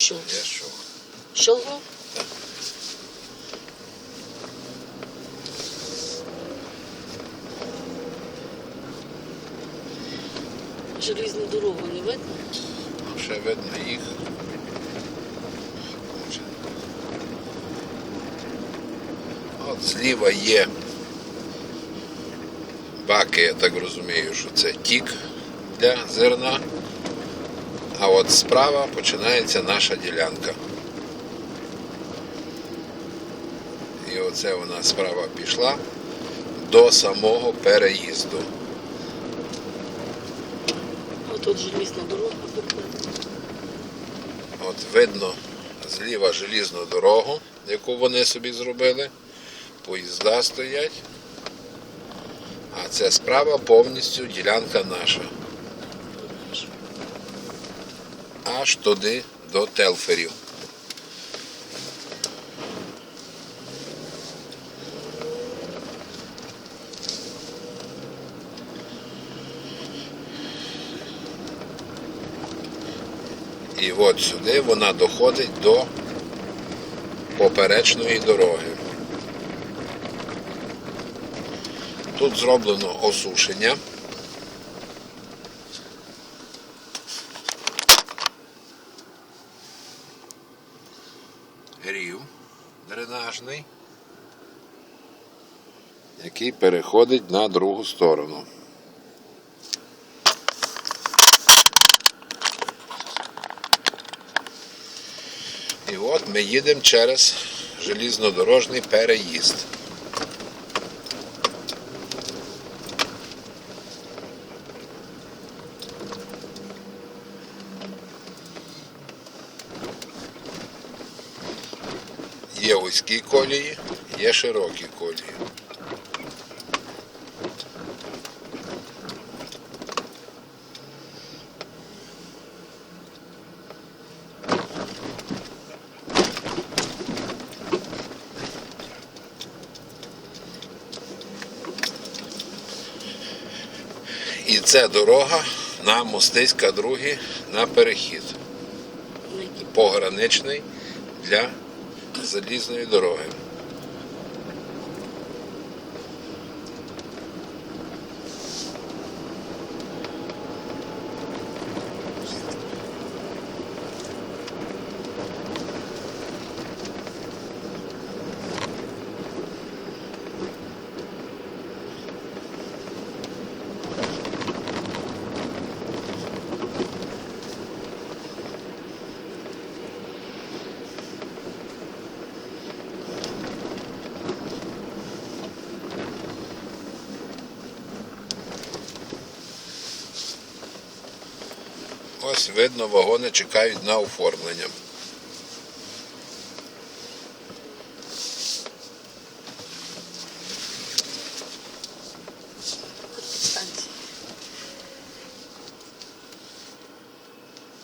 Що? Щелкнув? Желізну дорогу не видно? Ще видно їх. От зліва є баки, я так розумію, що це тік для зерна. А от справа починається наша ділянка. І оце вона справа пішла до самого переїзду. А тут желізна дорога. От видно зліва желізну дорогу, яку вони собі зробили. Поїзда стоять. А це справа повністю ділянка наша. Аж туди до Телферів. І от сюди вона доходить до поперечної дороги. Тут зроблено осушення. Рів дренажний, який переходить на другу сторону. І от ми їдемо через желізнодорожний переїзд. Є вузькі колії, є широкі колії. І це дорога на Мостиська 2 на перехід. Пограничний для залізної дороги. Ось видно, вагони чекають на оформлення.